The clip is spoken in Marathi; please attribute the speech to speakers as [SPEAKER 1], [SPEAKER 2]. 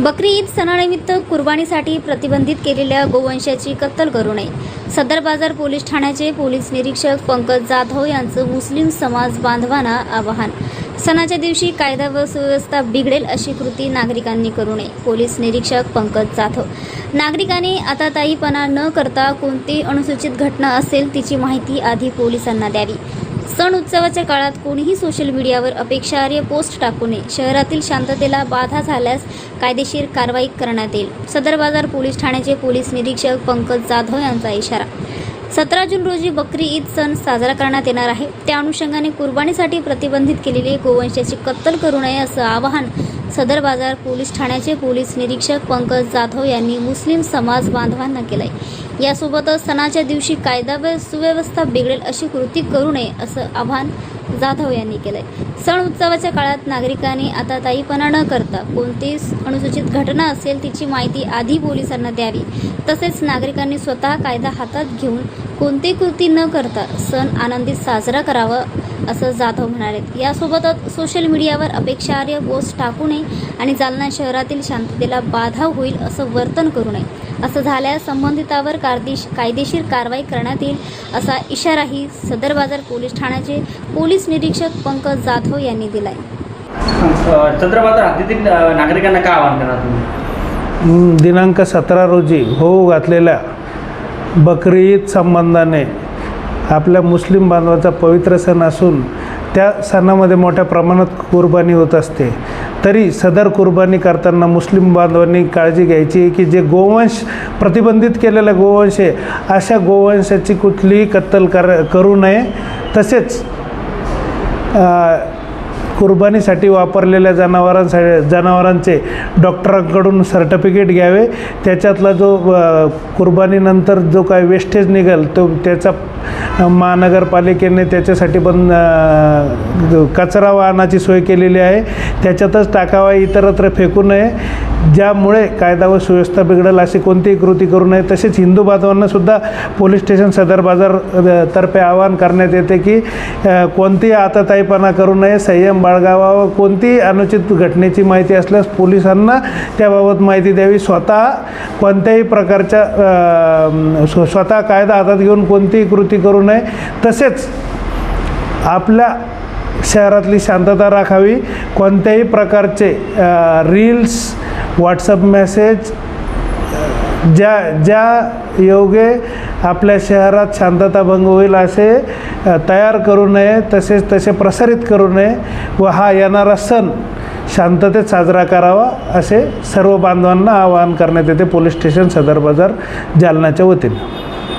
[SPEAKER 1] बकरी ईद सणानिमित्त कुर्बानीसाठी प्रतिबंधित केलेल्या गोवंशाची कत्तल करू नये. सदर बाजार पोलीस ठाण्याचे पोलीस निरीक्षक पंकज जाधव यांचं मुस्लिम समाज बांधवांना आवाहन. सणाच्या दिवशी कायदा व सुव्यवस्था बिघडेल अशी कृती नागरिकांनी करू नये पोलीस निरीक्षक पंकज जाधव. नागरिकांनी आता ताईपणा न करता कोणती अनुसूचित घटना असेल तिची माहिती आधी पोलिसांना द्यावी. सण उत्सवाच्या काळात कोणीही सोशल मीडियावर अपेक्षार्ह पोस्ट टाकू नये. शहरातील शांततेला बाधा झाल्यास कायदेशीर कारवाई करण्यात येईल. सदर बाजार पोलीस ठाण्याचे पोलीस निरीक्षक पंकज जाधव यांचा इशारा. सतरा जून रोजी बकरी ईद सण साजरा करण्यात येणार आहे. त्या अनुषंगाने कुर्बानीसाठी प्रतिबंधित केलेली गोवंशाची कत्तल करू नये असं आवाहन सदर बाजार पोलीस ठाण्याचे पोलीस निरीक्षक पंकज जाधव यांनी मुस्लिम समाज बांधवांना केलंय. यासोबतच सणाच्या दिवशी कायदा व सुव्यवस्था बिघडेल अशी कृती करू नये असं आव्हान जाधव यांनी केलंय. सण उत्सवाच्या काळात नागरिकांनी आता ताईपणा न करता कोणती अनुसूचित घटना असेल तिची माहिती आधी पोलिसांना द्यावी. तसेच नागरिकांनी स्वतः कायदा हातात घेऊन कोणती कृती न करता सण आनंदीत साजरा करावा असं जाधव म्हणाले यासोबतच सोशल मीडियावर अपेक्षार्ह पोस्ट टाकू नये आणि जालना शहरातील शांततेला बाधा होईल असं वर्तन करू नये. असं झाल्यास संबंधितावर कायदेश कायदेशीर कारवाई करण्यात येईल असा इशाराही सदर बाजार पोलीस ठाण्याचे पोलीस निरीक्षक पंकज जाधव यांनी दिलाय.
[SPEAKER 2] चंद्रबाजार हद्दीतील अ, नागरिकांना काय आवाहन तुम्ही?
[SPEAKER 3] हम्म, दिनांक सतरा रोजी होऊ घातलेल्या बकरी ईद संबंधाने आपल्या मुस्लिम बांधवाचा पवित्र सण असून त्या सणामध्ये मोठ्या प्रमाणात कुर्बानी होत असते. तरी सदर कुर्बानी करताना मुस्लिम बांधवांनी काळजी घ्यायची की जे गोवंश प्रतिबंधित केलेला गोवंश आहे अशा गोवंशाची कुठलीही कत्तल कर करू नये. तसेच कुर्बानीसाठी वापरलेल्या जनावरांसाठी जनावरांचे डॉक्टरांकडून सर्टिफिकेट घ्यावे. त्याच्यातला जो कुर्बानीनंतर जो काय वेस्टेज निघेल तो त्याचा महानगरपालिकेने त्याच्यासाठी पण कचरा वाहनाची सोय केलेली आहे. त्याच्यातच टाकावा इतरत्र फेकू नये. ज्यामुळे कायदा व सुव्यवस्था बिघडेल अशी कोणतीही कृती करू नये. तसेच हिंदू बांधवांनासुद्धा पोलीस स्टेशन सदर बाजार तर्फे आवाहन करण्यात येते की कोणतीही आताताईपणा करू नये. संयम बाळगावा. व कोणतीही अनुचित घटनेची माहिती असल्यास पोलिसांना त्याबाबत माहिती द्यावी. स्वतः कोणत्याही प्रकारच्या स्व- स्वतः कायदा हातात घेऊन कोणतीही कृती करू नये. तसेच आपल्या शहरातली शांतता राखावी. कोणत्याही प्रकारचे रील्स व्हॉट्सअप मेसेज ज्या ज्या योगे आपल्या शहरात शांतता भंग होईल असे तयार करू नये. तसेच तसे प्रसारित करू नये व हा येणारा सण शांततेत साजरा करावा असे सर्व बांधवांना आवाहन करण्यात येते पोलीस स्टेशन सदर बाजार जालनाच्या वतीनं.